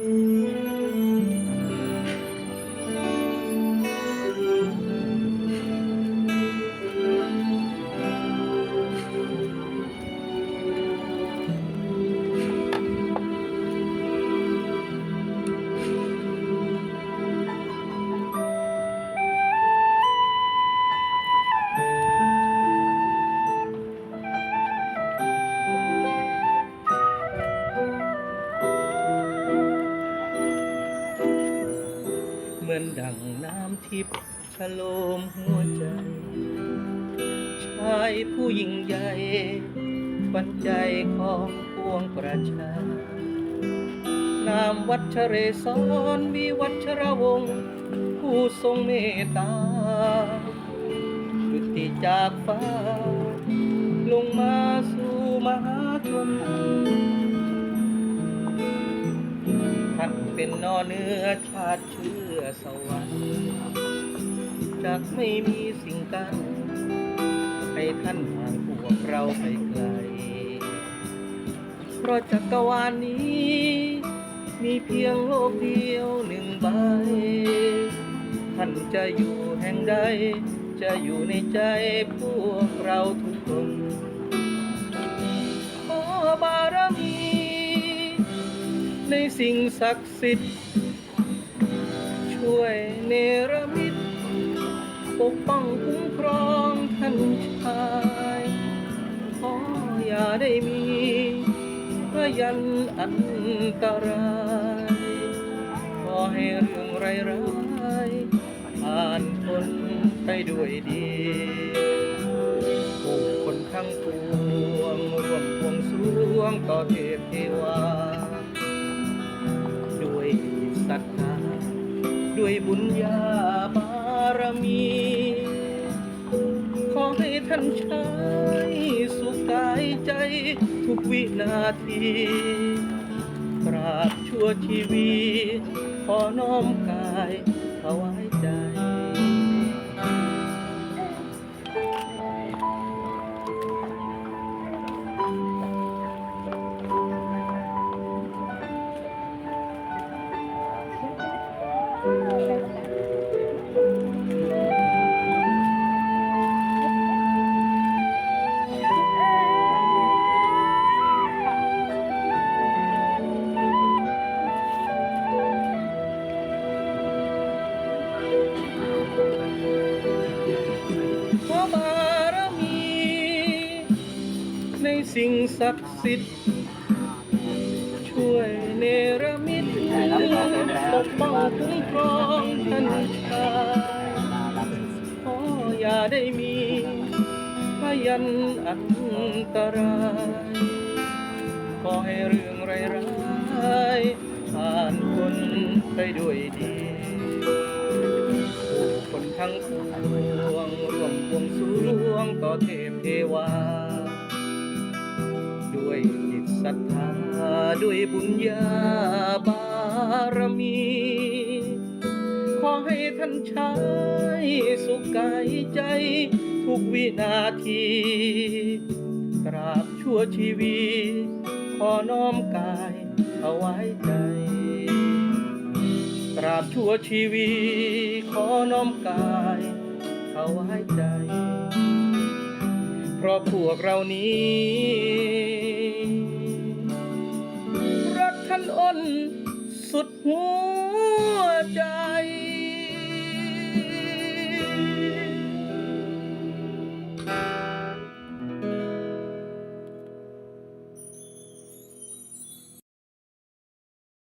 เอนดังน้ำทิพย์ชโลมหัวใจ ชายผู้ยิ่งใหญ่ปันใจของปวงประชา นามวัชเรศรวิวัชรวงศ์ผู้ทรงเมตตายุติจากฟ้า ลงมาสู่มหาชน เป็นนอเนื้อชาติเชื้อสวรรค์จากไม่มีสิ่งกันให้ท่านห่างพวกเราไปไกล เพราะจักรวาลนี้ มีเพียงโลกเดียวหนึ่งใบ ท่านจะอยู่แห่งใด จะอยู่ในใจพวกเราทุก ในสิ่งศักดิ์สิทธิ์ ช่วยเนรมิตปกป้องคุ้มครองท่านชายขออย่าได้มีพยันอันตรายขอให้เรื่องไรร้ายผ่านพ้นไปด้วยดีผู้คนทั้งปวงร่วมบวงสรวงต่อเทพเทวา บุญญาบารมี ขอให้ท่านใช้สุขกายใจทุกวินาทีตราบชั่วชีวี ขอน้อมกายถวายใจ สิ่งศักดิ์สิทธิ์ช่วยเนรมิตปกป้องคุ้มครองท่านชายขออย่าได้มีพยันอันตรายขอให้เรื่องไรร้ายๆผ่านพ้นไปด้วยดีผู้คนทั้งปวงร่วมบวงสรวงต่อเทพเทวา ศรัทธาด้วยบุญญาบารมี ขอให้ท่านใช้สุขกายใจทุกวินาทีตราบชั่วชีวิตขอน้อมกายเอาไว้ใจตราบชั่วชีวิตขอน้อมกายเอาไว้ใจ เพราะพวกเรานี้ อ้นสุดหัวใจ